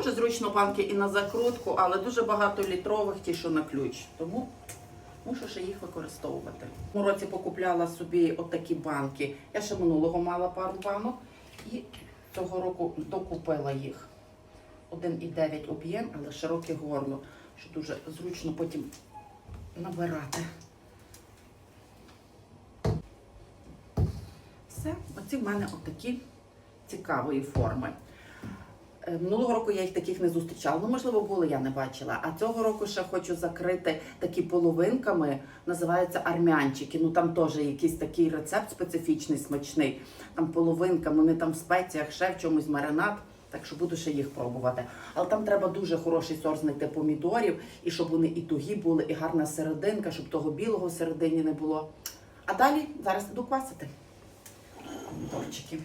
Дуже зручно банки і на закрутку, але дуже багато літрових ті, що на ключ. Тому мушу ще їх використовувати. В році покупляла собі отакі банки. Я ще минулого мала пару банок і цього року докупила їх. 1,9 об'єм, але широке горло, що дуже зручно потім набирати. Все, оці в мене отакі цікавої форми. Е, Минулого року я їх таких не зустрічала. Ну, можливо, були, я не бачила. А цього року ще хочу закрити такі половинками, називаються армянчики. Ну там теж якийсь такий рецепт специфічний, смачний. Там половинками, вони там в спеціях, ще в чомусь маринад. Так що буду ще їх пробувати. Але там треба дуже хороший сорт знайти помідорів, і щоб вони і тугі були, і гарна серединка, щоб того білого всередині не було. А далі зараз іду квасити помідорчики.